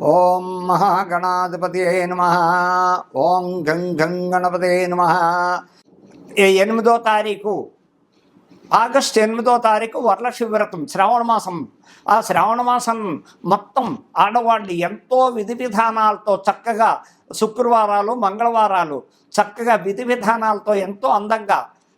ఓం మహాగణాధిపతి నమ. ఓం గం గం గణపతే నమ. ఎనిమిదో తారీఖు ఆగస్టు ఎనిమిదో తారీఖు వరలక్ష్మి వ్రతం శ్రావణ మాసం. ఆ శ్రావణ మాసం మొత్తం ఆడవాళ్ళు ఎంతో విధి విధానాలతో చక్కగా శుక్రవారాలు మంగళవారాలు చక్కగా విధి విధానాలతో ఎంతో అందంగా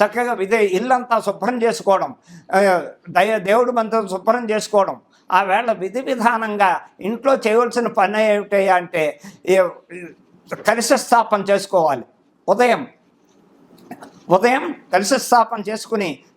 చక్కగా ఇదే ఇల్లంతా శుభ్రం చేసుకోవడం దయ దేవుడి మంత్రం శుభ్రం చేసుకోవడం. ఆ వేళ విధి విధానంగా ఇంట్లో చేయవలసిన పని ఏమిటి అంటే ఏ- స్థాపన చేసుకోవాలి. ఉదయం ఉదయం కలశ స్థాపన చేసుకుని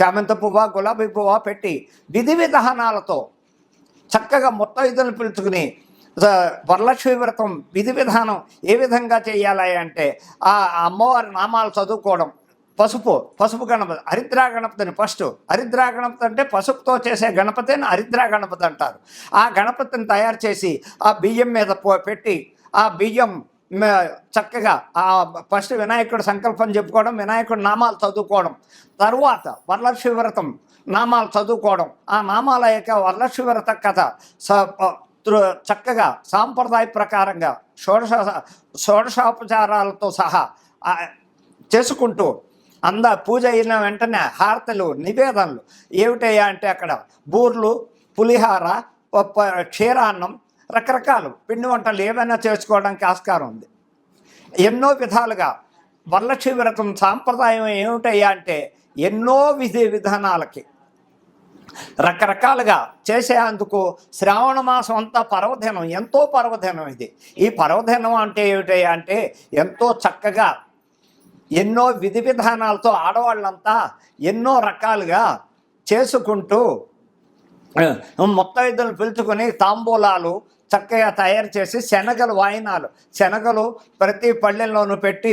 చామంతి పువ్వ గులాబీ పువ్వ పెట్టి విధి విధానాలతో చక్కగా ముత్తైదులను పిలుచుకుని వరలక్ష్మి వ్రతం విధి విధానం ఏ విధంగా చేయాలి అంటే ఆ అమ్మవారి నామాలు చదువుకోవడం. పసుపు పసుపు గణపతి హరిద్రా గణపతిని ఫస్ట్. హరిద్రా గణపతి అంటే పసుపుతో చేసే గణపతిని హరిద్రా గణపతి అంటారు. ఆ గణపతిని తయారు చేసి ఆ బియ్యం మీద పో- పెట్టి ఆ బియ్యం చక్కగా ఆ ఫస్ట్ వినాయకుడు సంకల్పం చెప్పుకోవడం వినాయకుడు నామాలు చదువుకోవడం. తరువాత వరలక్ష్మి వ్రతం నామాలు చదువుకోవడం. ఆ నామాల యొక్క వరలక్ష్మి వ్రత కథ చక్కగా సాంప్రదాయ ప్రకారంగా షోడశ షోడశోపచారాలతో సహా చేసుకుంటూ అంద పూజ అయిన వెంటనే హారతలు నివేదనలు ఏమిటయ్యా అంటే అక్కడ బూర్లు పులిహార క్షీరాన్నం రకరకాలు పిండి వంటలు ఏమైనా చేసుకోవడానికి ఆస్కారం ఉంది. ఎన్నో విధాలుగా వరలక్ష్మి వ్రతం సాంప్రదాయం ఏమిటయ్యా అంటే ఎన్నో విధి విధానాలకి రకరకాలుగా చేసేందుకు శ్రావణ మాసం అంతా పర్వదినం ఎంతో పర్వదినం ఇది. ఈ పర్వదినం అంటే ఏమిటయ్యా అంటే ఎంతో చక్కగా ఎన్నో విధి విధానాలతో ఆడవాళ్ళంతా ఎన్నో రకాలుగా చేసుకుంటూ ముత్తైదులు పిలుచుకొని తాంబూలాలు చక్కగా తయారు చేసి శనగలు వాయినాలు శనగలు ప్రతి పల్లెల్లోనూ పెట్టి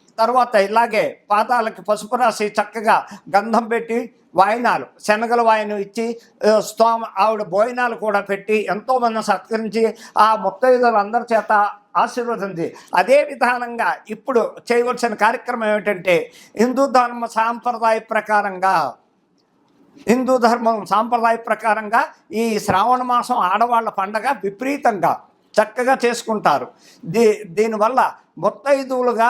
తర్వాత ఇలాగే పాదాలకి పసుపు రాసి చక్కగా గంధం పెట్టి వాయినాలు శనగల వాయినం ఇచ్చి స్తోమ ఆవిడ భోజనాలు కూడా పెట్టి ఎంతోమంది సత్కరించి ఆ ముత్తైదులందరి చేత ఆశీర్వదింది అదే విధానంగా ఇప్పుడు చేయవలసిన కార్యక్రమం ఏమిటంటే హిందూ ధర్మ సాంప్రదాయ ప్రకారంగా హిందూ ధర్మం సాంప్రదాయ ప్రకారంగా ఈ శ్రావణ మాసం ఆడవాళ్ళ పండగ విపరీతంగా చక్కగా చేసుకుంటారు. దీ దీనివల్ల ముత్తైదువులుగా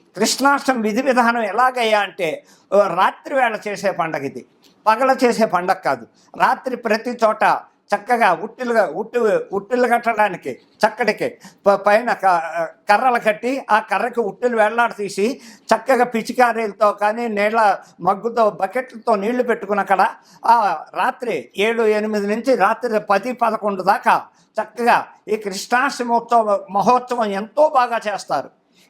కృష్ణాష్టమి విధి విధానం ఎలాగయ్యా అంటే రాత్రి వేళ చేసే పండగ ఇది. పగల చేసే పండగ కాదు. రాత్రి ప్రతి చోట చక్కగా ఉట్టిలుగా ఉట్టి ఉట్టిలు కట్టడానికి చక్కటికి ప- పైన క- కర్రలు కట్టి ఆ కర్రకి ఉట్టిలు వేలాడ తీసి చక్కగా పిచికారీలతో కానీ నీళ్ళ మగ్గుతో బకెట్లతో నీళ్ళు పెట్టుకుని అక్కడ ఆ రాత్రి ఏడు ఎనిమిది నుంచి రాత్రి పది పదకొండు దాకా చక్కగా ఈ కృష్ణాష్టమోత్సవ మహోత్సవం ఎంతో బాగా చేస్తారు.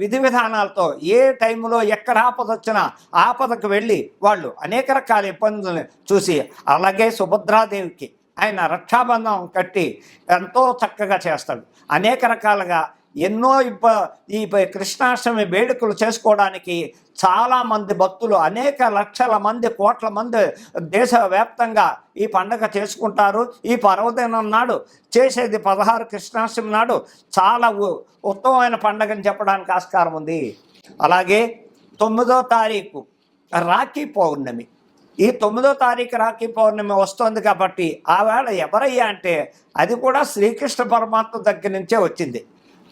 విధి విధానాలతో ఏ టైంలో ఎక్కడ ఆపద వచ్చినా ఆపదకు వెళ్ళి వాళ్ళు అనేక రకాల ఇబ్బందులను చూసి అలాగే సుభద్రాదేవికి ఆయన రక్షాబంధం కట్టి ఎంతో చక్కగా చేస్తాడు. అనేక రకాలుగా ఎన్నో ఇబ్బ ఈ కృష్ణాష్టమి వేడుకలు చేసుకోవడానికి చాలామంది భక్తులు అనేక లక్షల మంది కోట్ల మంది దేశవ్యాప్తంగా ఈ పండగ చేసుకుంటారు. ఈ పర్వదినం నాడు చేసేది పదహారు కృష్ణాష్టమి నాడు చాలా ఉ- ఉత్తమమైన పండగని చెప్పడానికి ఆస్కారం ఉంది. అలాగే తొమ్మిదో తారీఖు రాఖీ పౌర్ణమి. ఈ తొమ్మిదో తారీఖు రాఖీ పౌర్ణమి వస్తుంది కాబట్టి ఆవేళ ఎవరయ్యా అంటే అది కూడా శ్రీకృష్ణ పరమాత్మ దగ్గర నుంచే వచ్చింది.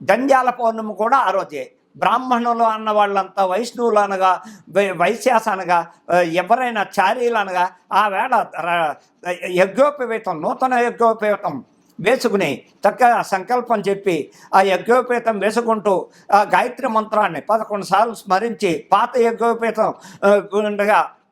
జంజాల పౌర్ణమి కూడా ఆ రోజే. బ్రాహ్మణులు అన్న వాళ్ళంతా వైష్ణవులు అనగా వైశ్యాస అనగా ఎవరైనా చారీలు అనగా ఆ వేళ యజ్ఞోపవేతం నూతన యజ్ఞోపవేతం వేసుకుని చక్కగా సంకల్పం చెప్పి ఆ యజ్ఞోపేతం వేసుకుంటూ ఆ గాయత్రి మంత్రాన్ని పదకొండు సార్లు స్మరించి పాత యజ్ఞోపేతం ఉండగా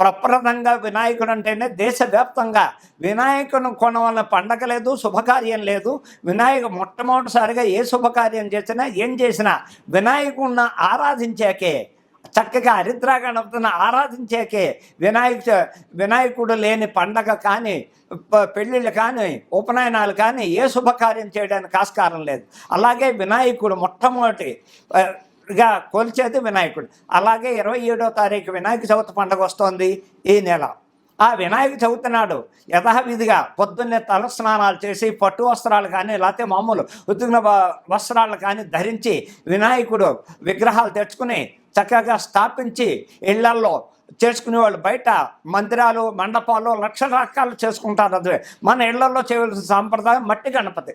ప్రప్రదంగా వినాయకుడు అంటేనే దేశవ్యాప్తంగా వినాయకుని కొనవలన పండగ లేదు శుభకార్యం లేదు. వినాయక మొట్టమొదటిసారిగా ఏ శుభకార్యం చేసినా ఏం చేసినా వినాయకుడిని ఆరాధించాకే చక్కగా హరిద్రా గణపతిని ఆరాధించాకే వినాయక వినాయకుడు లేని పండగ కానీ పెళ్ళిళ్ళు కానీ ఉపనయనాలు కానీ ఏ శుభకార్యం చేయడానికి ఆస్కారం లేదు. అలాగే వినాయకుడు మొట్టమొదటి గా కొలిచేది వినాయకుడు. అలాగే ఇరవై ఏడో తారీఖు వినాయక చవితి పండుగ వస్తోంది ఈ నెల. ఆ వినాయక చవితి నాడు యథావిధిగా పొద్దున్నే తల స్నానాలు చేసి పట్టు వస్త్రాలు కానీ లేకపోతే మామూలు ఉతికిన వస్త్రాలు కానీ ధరించి వినాయకుడు విగ్రహాలు తెచ్చుకుని చక్కగా స్థాపించి ఇళ్ళల్లో చేసుకునే వాళ్ళు బయట మందిరాలు మండపాలు లక్షల రకాలు చేసుకుంటారు. అది మన ఇళ్ళలో చేయవలసిన సాంప్రదాయం మట్టి గణపతి.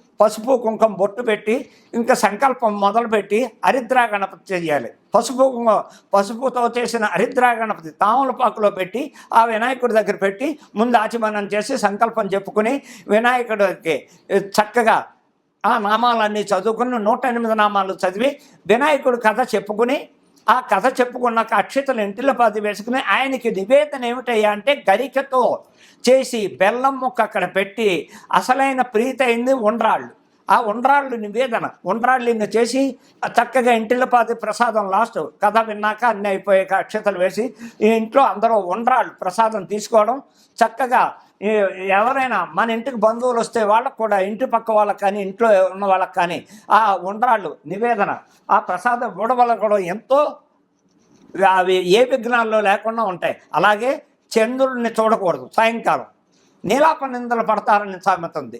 పసుపు కుంకుమ బొట్టు పెట్టి ఇంకా సంకల్పం మొదలుపెట్టి హరిద్రా గణపతి చేయాలి. పసుపు కుంకుమ పసుపుతో చేసిన హరిద్రా గణపతి తామలపాకులో పెట్టి ఆ వినాయకుడి దగ్గర పెట్టి ముందు ఆచమనం చేసి సంకల్పం చెప్పుకుని వినాయకుడికి చక్కగా ఆ నామాలన్నీ చదువుకుని నూట ఎనిమిది నామాలు చదివి వినాయకుడి కథ చెప్పుకుని ఆ కథ చెప్పుకున్నాక అక్షతలు ఇంటిలో వేసుకుని ఆయనకి నివేదన ఏమిటయ్యా అంటే గరికతో చేసి బెల్లం ముక్క అక్కడ పెట్టి అసలైన ప్రీతి అయింది ఉండ్రాళ్ళు. ఆ ఉండ్రాళ్ళు నివేదన ఉండ్రాళ్ళని చేసి చక్కగా ఇంటిలోపాది ప్రసాదం లాస్ట్ కథ విన్నాక అన్నీ అయిపోయాక అక్షతలు వేసి ఈ ఇంట్లో అందరూ ఉండ్రాళ్ళు ప్రసాదం తీసుకోవడం చక్కగా ఎవరైనా మన ఇంటికి బంధువులు వస్తే వాళ్ళకు కూడా ఇంటి పక్క వాళ్ళకి కానీ ఇంట్లో ఉన్న వాళ్ళకి కానీ ఆ ఉండ్రాళ్ళు నివేదన ఆ ప్రసాదం ఇవ్వడం కూడా ఎంతో అవి ఏ విఘ్నాల్లో లేకుండా ఉంటాయి. అలాగే చంద్రుడిని చూడకూడదు. సాయంకాలం. నీలాప నిందలు పడతారని సామెత ఉంది.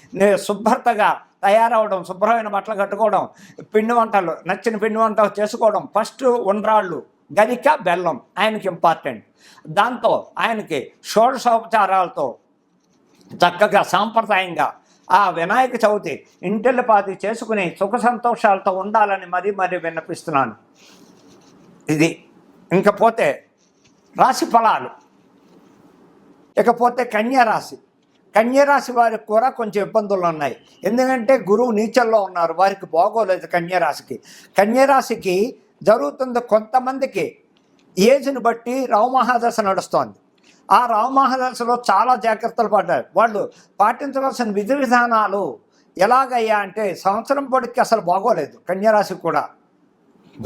శుభ్రతగా తయారవడం శుభ్రమైన బట్టలు కట్టుకోవడం పిండి వంటలు నచ్చిన పిండి వంటలు చేసుకోవడం ఫస్ట్ ఉండ్రాళ్ళు గరిక బెల్లం ఆయనకి ఇంపార్టెంట్ దాంతో ఆయనకి షోడశోపచారాలతో చక్కగా సాంప్రదాయంగా ఆ వినాయక చవితి ఇంటిల్లిపాతి చేసుకుని సుఖ సంతోషాలతో ఉండాలని మరీ మరీ విన్నపిస్తున్నాను. ఇది ఇంకపోతే రాశి ఫలాలు. ఇకపోతే కన్యా రాశి. కన్యరాశి వారికి కూడా కొంచెం ఇబ్బందులు ఉన్నాయి. ఎందుకంటే గురువు నీచల్లో ఉన్నారు. వారికి బాగోలేదు కన్యరాశికి. కన్యరాశికి జరుగుతుంది కొంతమందికి ఏజ్ని బట్టి రావమహాదశ నడుస్తోంది. ఆ రావమహాదశలో చాలా జాగ్రత్తలు పడ్డారు. వాళ్ళు పాటించవలసిన విధి విధానాలు ఎలాగయ్యా అంటే సంవత్సరం పొడికి అసలు బాగోలేదు. కన్యరాశికి కూడా.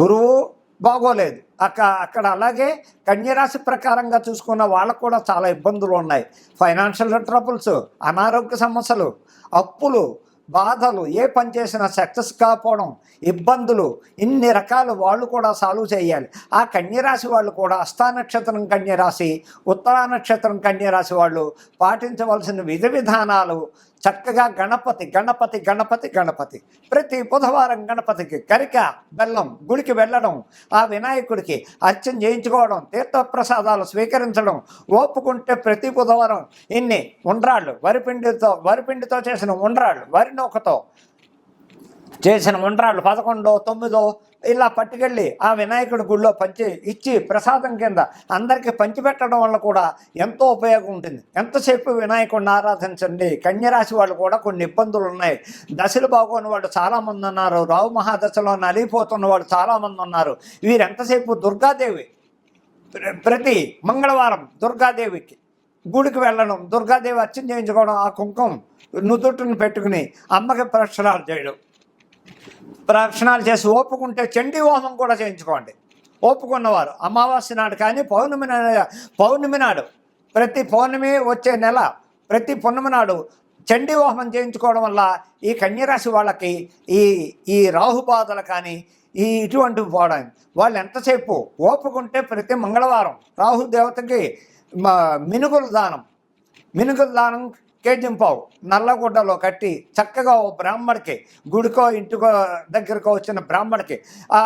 గురువు బాగోలేదు. అక్క అక్కడ అలాగే కన్యరాశి ప్రకారంగా చూసుకున్న వాళ్ళకు కూడా చాలా ఇబ్బందులు ఉన్నాయి. ఫైనాన్షియల్ ట్రబుల్స్ అనారోగ్య సమస్యలు అప్పులు బాధలు ఏ పని చేసినా సక్సెస్ కాకపోవడం ఇబ్బందులు ఇన్ని రకాలు వాళ్ళు కూడా సాల్వ్ చేయాలి. ఆ కన్యరాశి వాళ్ళు కూడా అస్థా నక్షత్రం కన్యరాశి ఉత్తరా నక్షత్రం కన్యరాశి వాళ్ళు పాటించవలసిన విధి విధానాలు చక్కగా గణపతి గణపతి గణపతి గణపతి. ప్రతి బుధవారం గణపతికి కరిక బెల్లం గుడికి వెళ్ళడం ఆ వినాయకుడికి అర్చన చేయించుకోవడం తీర్థప్రసాదాలు స్వీకరించడం ఓపుకుంటే ప్రతి బుధవారం ఇన్ని ఉండ్రాళ్ళు వరిపిండితో వరిపిండితో చేసిన ఉండ్రాళ్ళు వరి నూకతో చేసిన ఉండ్రాళ్ళు పదకొండో తొమ్మిదో ఇలా పట్టుకెళ్ళి ఆ వినాయకుడి గుడిలో పంచి ఇచ్చి ప్రసాదం కింద అందరికీ పంచిపెట్టడం వల్ల కూడా ఎంతో ఉపయోగం ఉంటుంది. ఎంతసేపు వినాయకుడిని ఆరాధించండి? కన్యరాశి వాళ్ళు కూడా కొన్ని ఇబ్బందులు ఉన్నాయి. దశలు బాగోని వాళ్ళు చాలామంది ఉన్నారు. రావు మహాదశలో నలిగిపోతున్న వాళ్ళు చాలామంది ఉన్నారు. వీరెంతసేపు దుర్గాదేవి ప్ర- ప్రతి మంగళవారం దుర్గాదేవికి గుడికి వెళ్ళడం దుర్గాదేవి అర్చన చేయించుకోవడం ఆ కుంకుమ నుదుటిని పెట్టుకుని అమ్మకి ప్రక్షణాలు చేయడం. ప్రదక్షిణాలు చేసి ఓపుకుంటే చండీ హోమం కూడా చేయించుకోండి. ఓపుకున్నవారు అమావాస్య నాడు కానీ పౌర్ణమి పౌర్ణమి నాడు ప్రతి పౌర్ణమి వచ్చే నెల ప్రతి పున్నమి నాడు చండీ హోమం చేయించుకోవడం వల్ల ఈ కన్యరాశి వాళ్ళకి ఈ ఈ రాహుబాధలు కానీ ఈ ఇటువంటివి పోవడం. వాళ్ళు ఎంతసేపు ఓపుకుంటే ప్రతి మంగళవారం రాహు దేవతకి మ- మినుగుల దానం. మినుగుల దానం కేజింపావు నల్లగుడ్డలో కట్టి చక్కగా ఓ బ్రాహ్మడికి గుడికో ఇంటికో దగ్గరకో వచ్చిన బ్రాహ్మడికి ఆ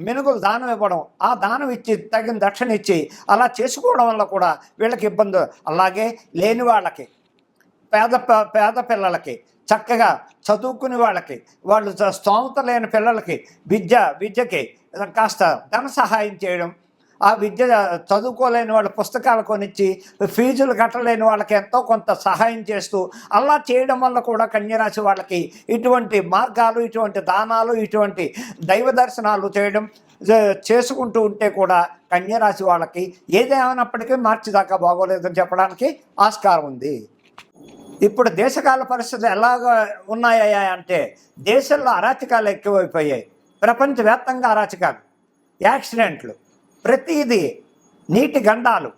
మెనుగులు దానం ఇవ్వడం ఆ దానం ఇచ్చి తగిన దక్షిణ ఇచ్చి అలా చేసుకోవడం వల్ల కూడా వీళ్ళకి ఇబ్బంది. అలాగే లేని వాళ్ళకి పేద పేద పిల్లలకి చక్కగా చదువుకునే వాళ్ళకి వాళ్ళు స్తోమత లేని పిల్లలకి విద్య విద్యకి కాస్త ధన సహాయం చేయడం ఆ విద్య చదువుకోలేని వాళ్ళ పుస్తకాలు కొనిచ్చి ఫీజులు కట్టలేని వాళ్ళకి ఎంతో కొంత సహాయం చేస్తూ అలా చేయడం వల్ల కూడా కన్యరాశి వాళ్ళకి ఇటువంటి మార్గాలు ఇటువంటి దానాలు ఇటువంటి దైవ దర్శనాలు చేయడం చేసుకుంటూ ఉంటే కూడా కన్యరాశి వాళ్ళకి ఏదేమైనప్పటికీ మార్చి దాకా బాగోలేదని చెప్పడానికి ఆస్కారం ఉంది. ఇప్పుడు దేశకాల పరిస్థితులు ఎలాగ ఉన్నాయా అంటే దేశంలో అరాచకాలు ఎక్కువైపోయాయి. ప్రపంచవ్యాప్తంగా అరాచకాలు యాక్సిడెంట్లు. ప్రతిదీ నీటి గండాలు.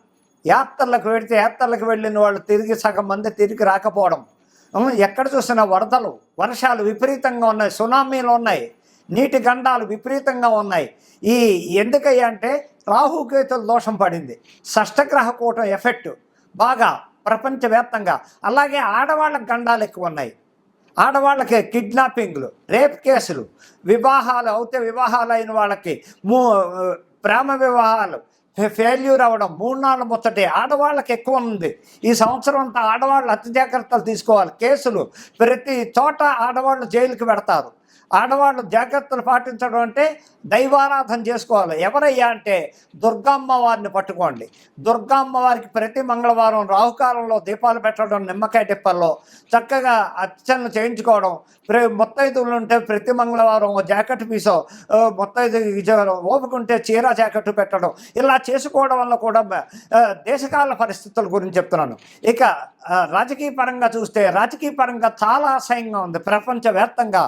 యాత్రలకు వెడితే యాత్రలకు వెళ్ళిన వాళ్ళు తిరిగి సగం మంది తిరిగి రాకపోవడం. ఎక్కడ చూసినా వరదలు వర్షాలు విపరీతంగా ఉన్నాయి సునామీలు ఉన్నాయి నీటి గండాలు విపరీతంగా ఉన్నాయి. ఈ ఎందుకయ్యా అంటే రాహుకేతుల దోషం పడింది. షష్టగ్రహ కూటం ఎఫెక్ట్ బాగా ప్రపంచవ్యాప్తంగా. అలాగే ఆడవాళ్ళకి గండాలు ఎక్కువ ఉన్నాయి. ఆడవాళ్ళకి కిడ్నాపింగ్లు రేప్ కేసులు వివాహాలు అవుతే వివాహాలు అయిన వాళ్ళకి మూ ప్రేమ వివాహాలు. ఫెయిల్యూర్ అవ్వడం మూడు నాలుగు ముచ్చటి ఆడవాళ్ళకి ఎక్కువ ఉంది. ఈ సంవత్సరం అంతా ఆడవాళ్ళు అతి జాగ్రత్తలు తీసుకోవాలి. కేసులు ప్రతి చోట ఆడవాళ్ళు జైలుకి పెడతారు. ఆడవాళ్ళు జాగ్రత్తలు పాటించడం అంటే దైవారాధన చేసుకోవాలి. ఎవరయ్యా అంటే దుర్గామ్మవారిని పట్టుకోండి. దుర్గామ్మవారికి ప్రతి మంగళవారం రాహుకాలంలో దీపాలు పెట్టడం నిమ్మకాయ టిప్పల్లో చక్కగా అర్చనలు చేయించుకోవడం ప్రే మొత్తైదులు ఉంటే ప్రతి మంగళవారం ఓ జాకెట్ పీసో మొత్తైదు ఇచ్చేవారు ఓపుకుంటే చీర జాకెట్ పెట్టడం ఇలా చేసుకోవడం వల్ల కూడా దేశకాల పరిస్థితుల గురించి చెప్తున్నాను. ఇక రాజకీయ పరంగా చూస్తే రాజకీయ పరంగా చాలా అసహ్యంగా ఉంది. ప్రపంచవ్యాప్తంగా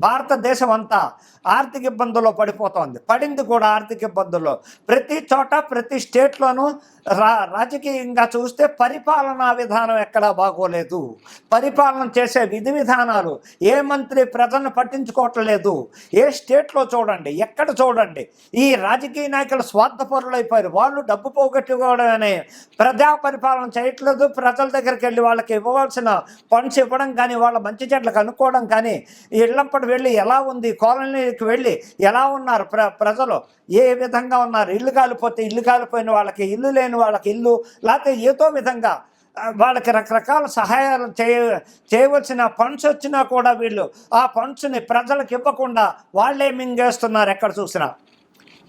భారతదేశం అంతా ఆర్థిక ఇబ్బందుల్లో పడిపోతోంది. పడింది కూడా ఆర్థిక ఇబ్బందుల్లో. ప్రతి చోట ప్రతి స్టేట్లోనూ రా రాజకీయంగా చూస్తే పరిపాలనా విధానం ఎక్కడా బాగోలేదు. పరిపాలన చేసే విధి విధానాలు ఏ మంత్రి ప్రజలను పట్టించుకోవట్లేదు ఏ స్టేట్లో చూడండి ఎక్కడ చూడండి ఈ రాజకీయ నాయకులు స్వార్థపరులైపోయారు. వాళ్ళు డబ్బు పోగొట్టుకోవడమే ప్రజా పరిపాలన చేయట్లేదు. ప్రజల దగ్గరికి వెళ్ళి వాళ్ళకి ఇవ్వవలసిన ఫండ్స్ ఇవ్వడం కానీ వాళ్ళ మంచి చెట్లు కనుక్కోవడం కానీ ఇళ్ళంపటి వెళ్ళి ఎలా ఉంది కాలనీకి వెళ్ళి ఎలా ఉన్నారు ప్ర ప్రజలు? ఏ విధంగా ఉన్నారు? ఇల్లు కాలిపోతే ఇల్లు కాలిపోయిన వాళ్ళకి ఇల్లు లేని వాళ్ళకి ఇల్లు లేకపోతే ఏదో విధంగా వాళ్ళకి రకరకాల సహాయాలు చేయ చేయవలసిన ఫండ్స్ వచ్చినా కూడా వీళ్ళు ఆ ఫండ్స్ని ప్రజలకు ఇవ్వకుండా వాళ్ళే మింగేస్తున్నారు ఎక్కడ చూసినా.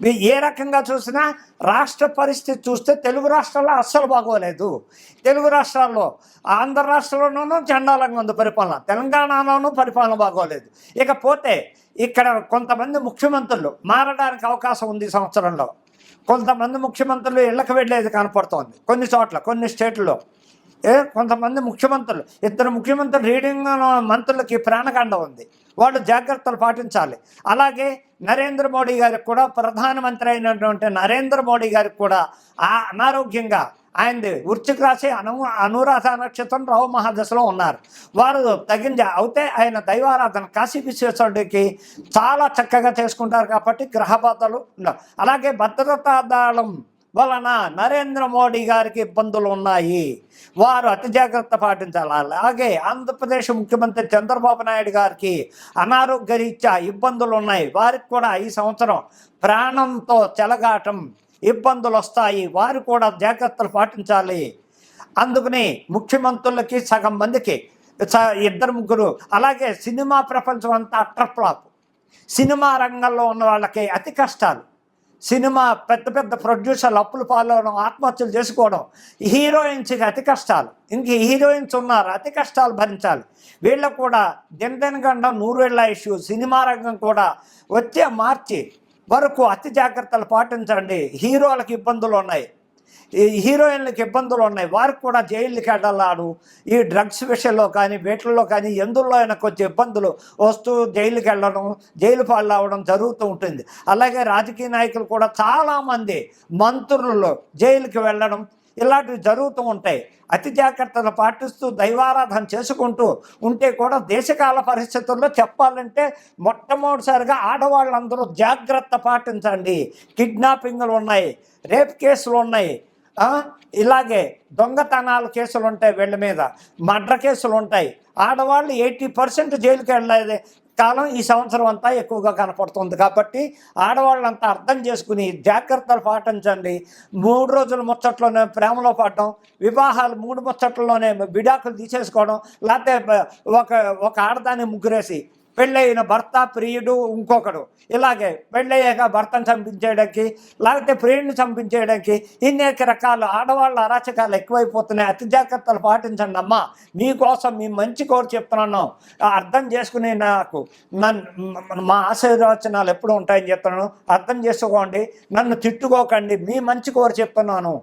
వీ- ఏ రకంగా చూసినా రాష్ట్ర పరిస్థితి చూస్తే తెలుగు రాష్ట్రాల్లో అస్సలు బాగోలేదు. తెలుగు రాష్ట్రాల్లో ఆంధ్ర రాష్ట్రంలోనూ చండాలంగా ఉంది పరిపాలన తెలంగాణలోనూ పరిపాలన బాగోలేదు. ఇకపోతే ఇక్కడ కొంతమంది ముఖ్యమంత్రులు మారడానికి అవకాశం ఉంది ఈ సంవత్సరంలో. కొంతమంది ముఖ్యమంత్రులు ఇళ్ళకు వెళ్ళేది కనపడుతోంది. కొన్ని చోట్ల కొన్ని స్టేట్లలో. ఏ? కొంతమంది ముఖ్యమంత్రులు. ఇద్దరు ముఖ్యమంత్రులు రీడింగ్ మంత్రులకి ప్రాణగండ ఉంది. వాళ్ళు జాగ్రత్తలు పాటించాలి. అలాగే నరేంద్ర మోడీ గారికి కూడా ప్రధానమంత్రి అయినటువంటి నరేంద్ర మోడీ గారికి కూడా ఆ అనారోగ్యంగా ఆయనది వృచ్చిక రాశి అను అనురాధ నక్షత్రం రావు మహాదశలో ఉన్నారు. వారు తగిన అయితే ఆయన దైవారాధన కాశీ విశ్వేశ్వరుడికి చాలా చక్కగా చేసుకుంటారు కాబట్టి గ్రహ బాధలు ఉండవు అలాగే భద్రతా దళం వలన నరేంద్ర మోడీ గారికి ఇబ్బందులు ఉన్నాయి. వారు అతి జాగ్రత్త పాటించాలి. అలాగే ఆంధ్రప్రదేశ్ ముఖ్యమంత్రి చంద్రబాబు నాయుడు గారికి అనారోగ్య రీత్యా ఇబ్బందులు ఉన్నాయి. వారికి కూడా ఈ సంవత్సరం ప్రాణంతో చెలగాటం ఇబ్బందులు వస్తాయి. వారు కూడా జాగ్రత్తలు పాటించాలి. అందుకని ముఖ్యమంత్రులకి సగం మందికి స- ఇద్దరు ముగ్గురు అలాగే సినిమా ప్రపంచం అంతా ట్రప్లాప్ సినిమా రంగంలో ఉన్న వాళ్ళకి అతి కష్టాలు. సినిమా పెద్ద పెద్ద ప్రొడ్యూసర్లు అప్పులు పాలవడం ఆత్మహత్యలు చేసుకోవడం హీరోయిన్స్కి అతి కష్టాలు. ఇంక హీరోయిన్స్ ఉన్నారు అతి కష్టాలు భరించాలి. వీళ్ళకు కూడా దినదినగండ నూరేళ్ళ ఇష్యూ. సినిమా రంగం కూడా వచ్చే మార్చి వరకు అతి జాగ్రత్తలు పాటించండి. హీరోలకు ఇబ్బందులు ఉన్నాయి. ఈ హీరోయిన్లకు ఇబ్బందులు ఉన్నాయి. వారికి కూడా జైలుకి వెళ్ళాడు ఈ డ్రగ్స్ విషయంలో కానీ వీటిల్లో కానీ ఎందులో అయినా కొంచెం ఇబ్బందులు వస్తూ జైలుకి వెళ్ళడం జైలు పాలు అవడం జరుగుతూ ఉంటుంది. అలాగే రాజకీయ నాయకులు కూడా చాలామంది మంత్రులు జైలుకి వెళ్ళడం ఇలాంటివి జరుగుతూ ఉంటాయి. అతి జాగ్రత్తలు పాటిస్తూ దైవారాధన చేసుకుంటూ ఉంటే కూడా దేశకాల పరిస్థితుల్లో చెప్పాలంటే మొట్టమొదటిసారిగా ఆడవాళ్ళందరూ జాగ్రత్త పాటించండి. కిడ్నాపింగ్లు ఉన్నాయి రేప్ కేసులు ఉన్నాయి. ఇలాగే దొంగతనాల కేసులు ఉంటాయి వీళ్ళ మీద. మర్డర్ కేసులు ఉంటాయి. ఆడవాళ్ళు ఎయిటీ పర్సెంట్ జైలుకి వెళ్ళేది కాలం ఈ సంవత్సరం అంతా ఎక్కువగా కనపడుతుంది. కాబట్టి ఆడవాళ్ళంతా అర్థం చేసుకుని జాగ్రత్తలు పాటించండి. మూడు రోజుల ముచ్చట్లోనే ప్రేమలో పడడం వివాహాలు మూడు ముచ్చట్లలోనే విడాకులు తీసేసుకోవడం లేకపోతే ఒక ఒక ఆడదాన్ని ముగ్గురేసి పెళ్ళయిన భర్త ప్రియుడు ఇంకొకడు. ఇలాగే పెళ్ళయ్యాక భర్తను చంపించేయడానికి లేకపోతే ప్రియుడిని చంపించేయడానికి ఇన్నేక రకాల ఆడవాళ్ళ అరాచకాలు ఎక్కువైపోతున్నాయి. అతి జాగ్రత్తలు పాటించండి అమ్మా. మీకోసం మీ మంచి కోరు చెప్తున్నాను. అర్థం చేసుకుని నాకు నన్ను మా ఆశీర్వచనాలు ఎప్పుడు ఉంటాయని చెప్తున్నాను. అర్థం చేసుకోండి. నన్ను తిట్టుకోకండి. మీ మంచి కోరు చెప్తున్నాను.